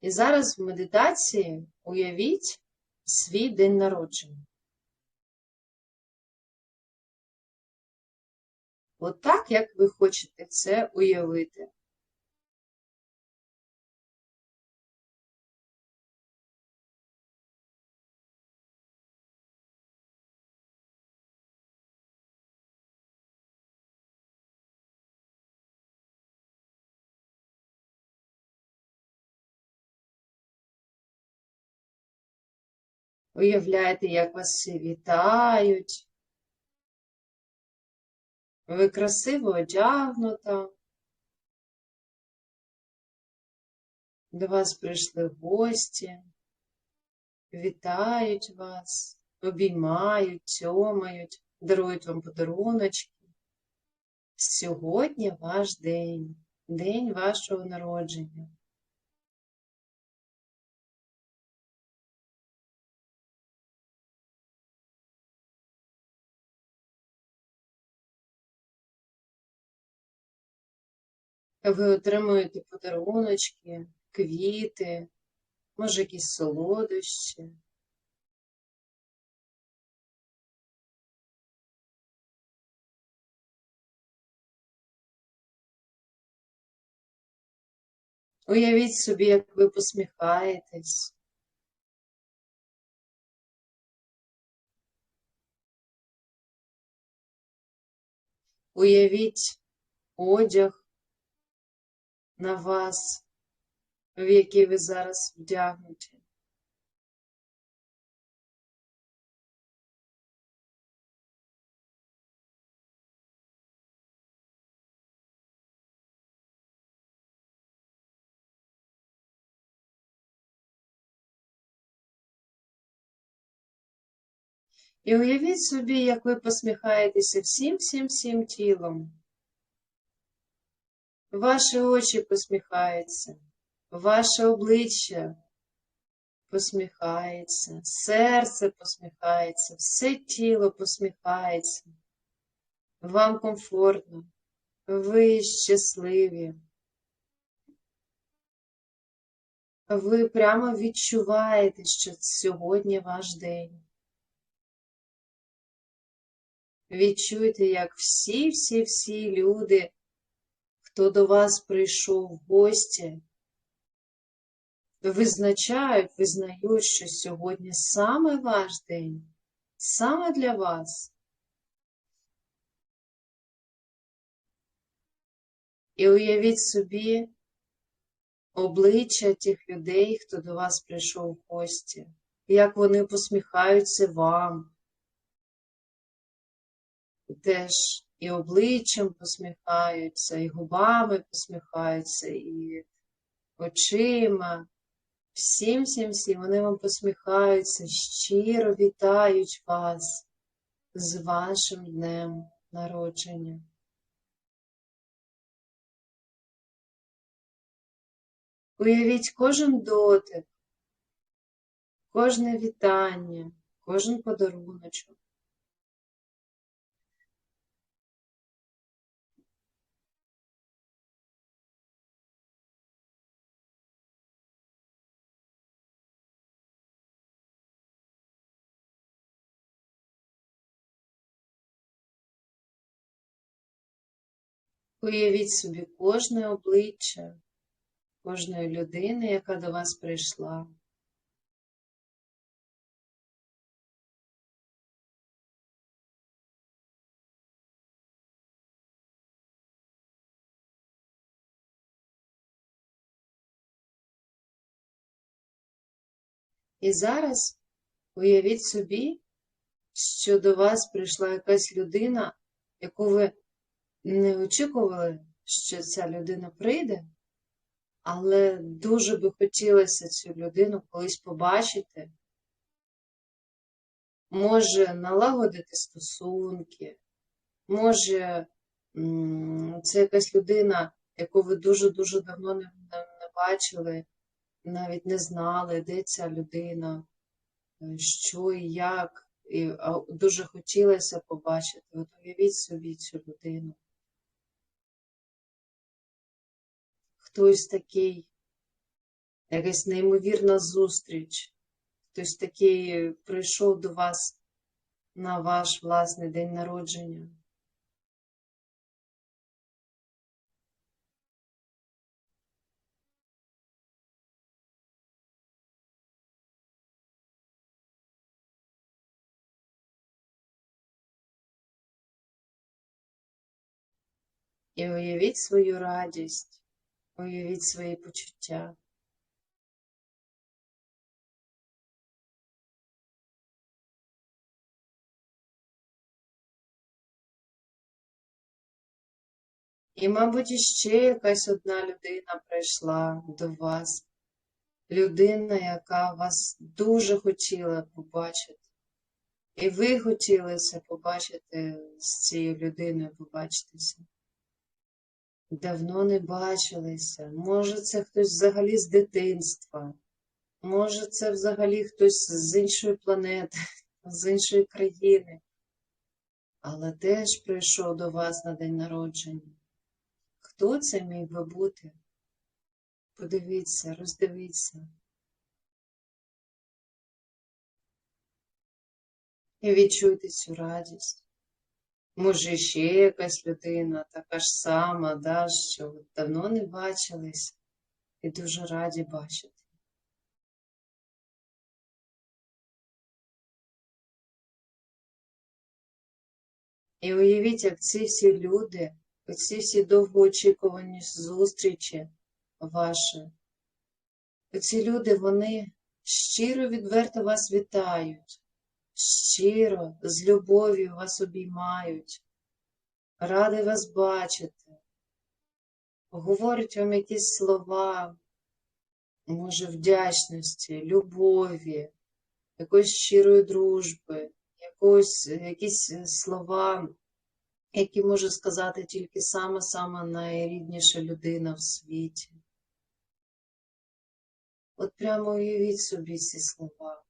І зараз в медитації уявіть свій день народження. От так, як ви хочете це уявити. Уявляєте, як вас всі вітають. Ви красиво одягнута. До вас прийшли гості, вітають вас, обіймають, цьомають, дарують вам подаруночки. Сьогодні ваш день, день вашого народження. Ви отримуєте подаруночки, квіти, може якісь солодощі. Уявіть собі, як ви посміхаєтесь. Уявіть одяг на вас, в який ви зараз вдягнуті. І уявіть собі, як ви посміхаєтеся всім всім всім тілом. Ваші очі посміхаються, ваше обличчя посміхається, серце посміхається, все тіло посміхається. Вам комфортно, ви щасливі. Ви прямо відчуваєте, що сьогодні ваш день. Відчуйте, як всі-всі-всі люди, хто до вас прийшов в гості, визначають, визнають, що сьогодні саме ваш день, саме для вас. І уявіть собі обличчя тих людей, хто до вас прийшов в гості, як вони посміхаються вам теж і обличчям посміхаються, і губами посміхаються, і очима. Всім, всім, всім вони вам посміхаються, щиро вітають вас з вашим днем народження. Уявіть кожен дотик, кожне вітання, кожен подаруночок. Уявіть собі кожне обличчя, кожної людини, яка до вас прийшла. І зараз уявіть собі, що до вас прийшла якась людина, яку ви не очікували, що ця людина прийде, але дуже би хотілося цю людину колись побачити, може налагодити стосунки, може це якась людина, яку ви дуже-дуже давно не, не, бачили, навіть не знали, де ця людина, що і як. І дуже хотілося побачити. От уявіть собі цю людину. Хтось такий якась неймовірна зустріч. Хтось такий прийшов до вас на ваш власний день народження. І уявіть свою радість, уявіть свої почуття. І, мабуть, іще якась одна людина прийшла до вас. Людина, яка вас дуже хотіла побачити. І ви хотіли це побачити з цією людиною, побачитися. Давно не бачилися. Може, це хтось взагалі з дитинства. Може, це взагалі хтось з іншої планети, з іншої країни. Але теж прийшов до вас на день народження. Хто це міг би бути? Подивіться, роздивіться. І відчуйте цю радість. Може, ще якась людина, така ж сама, да, що давно не бачились і дуже раді бачити. І уявіть, як ці всі люди, оці всі довгоочікувані зустрічі ваші, оці люди, вони щиро відверто вас вітають щиро, з любов'ю вас обіймають, ради вас бачити, говорять вам якісь слова, може, вдячності, любові, якоїсь щирої дружби, якось, якісь слова, які може сказати тільки сама-сама найрідніша людина в світі. От прямо уявіть собі ці слова.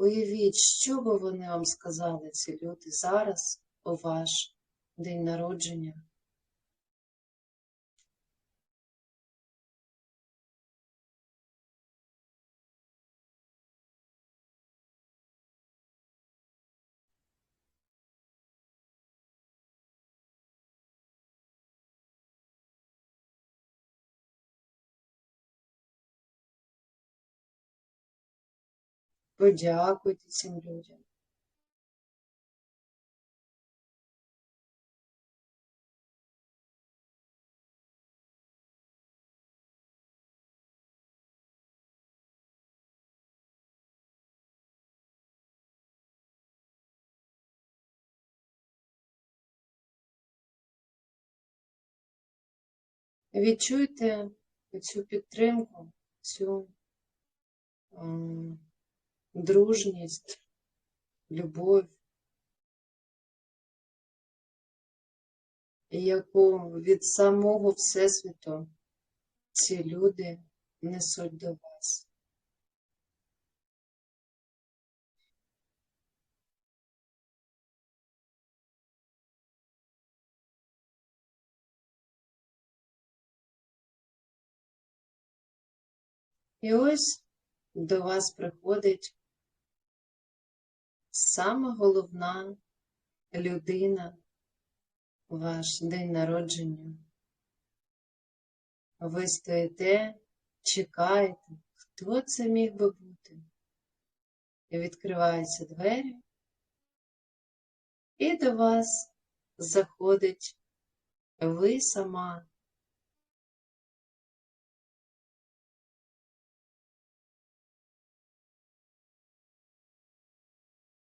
Уявіть, що би вони вам сказали, ці люди, зараз у ваш день народження. Подякуйте цим людям. Відчуйте цю підтримку, цю дружність, любов, яку від самого Всесвіту ці люди несуть до вас. І ось до вас приходить сама головна людина ваш день народження. Ви стоїте, чекаєте, хто це міг би бути. І відкриваються двері, і до вас заходить ви сама.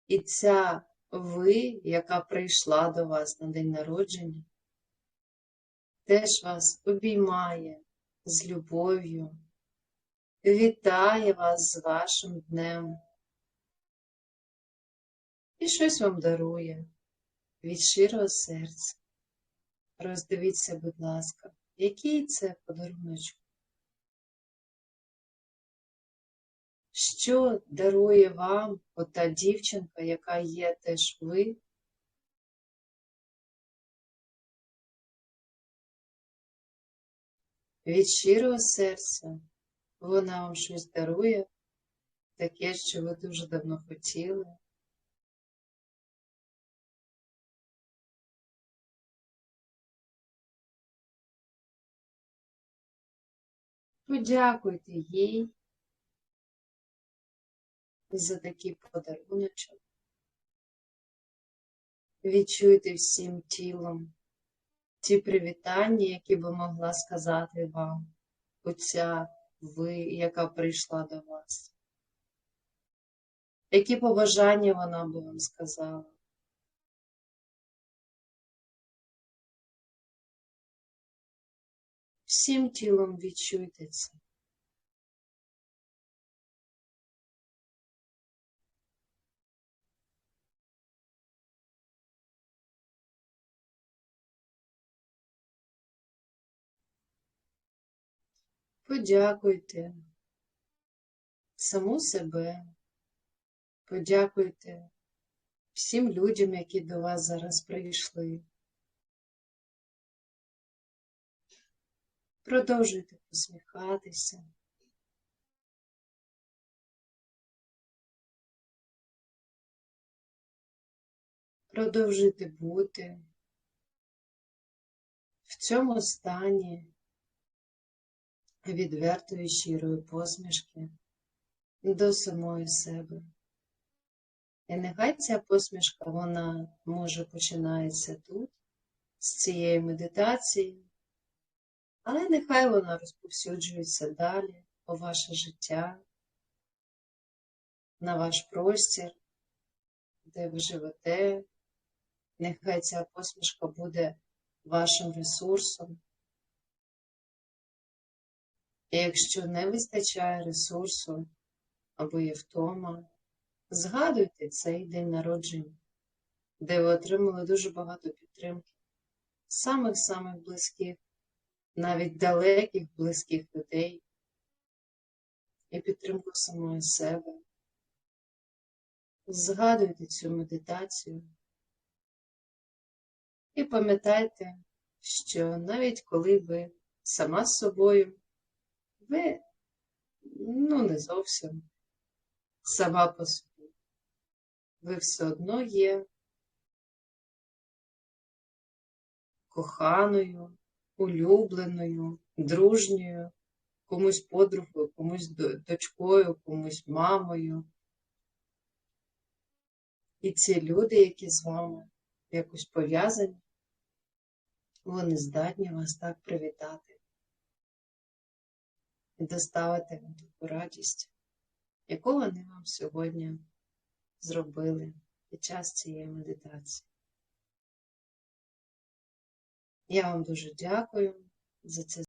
І ця ви, яка прийшла до вас на день народження, теж вас обіймає з любов'ю, вітає вас з вашим днем і щось вам дарує від щирого серця. Роздивіться, будь ласка, який це подаруночок. Що дарує вам ота дівчинка, яка є теж ви? від щирого серця вона вам щось дарує, таке, що ви дуже давно хотіли. Подякуйте їй за такий подаруночок. Відчуйте всім тілом ті привітання, які би могла сказати вам оця ви, яка прийшла до вас. Які побажання вона би вам сказала? Всім тілом відчуйте це. Подякуйте саму себе, подякуйте всім людям, які до вас зараз прийшли. Продовжуйте посміхатися. Продовжуйте бути в цьому стані відвертої щирої посмішки до самої себе. І нехай ця посмішка, вона може починається тут, з цієї медитації, але нехай вона розповсюджується далі у ваше життя, на ваш простір, де ви живете. Нехай ця посмішка буде вашим ресурсом. І якщо не вистачає ресурсу або є втома, згадуйте цей день народження, де ви отримали дуже багато підтримки, самих-самих близьких, навіть далеких близьких людей і підтримку самої себе. Згадуйте цю медитацію і пам'ятайте, що навіть коли ви сама з собою, ви, ну, не зовсім сама по собі, ви все одно є коханою, улюбленою, дружньою, комусь подругою, комусь дочкою, комусь мамою. І ці люди, які з вами якось пов'язані, вони здатні вас так привітати доставити вам таку радість, яку вони вам сьогодні зробили під час цієї медитації. Я вам дуже дякую за це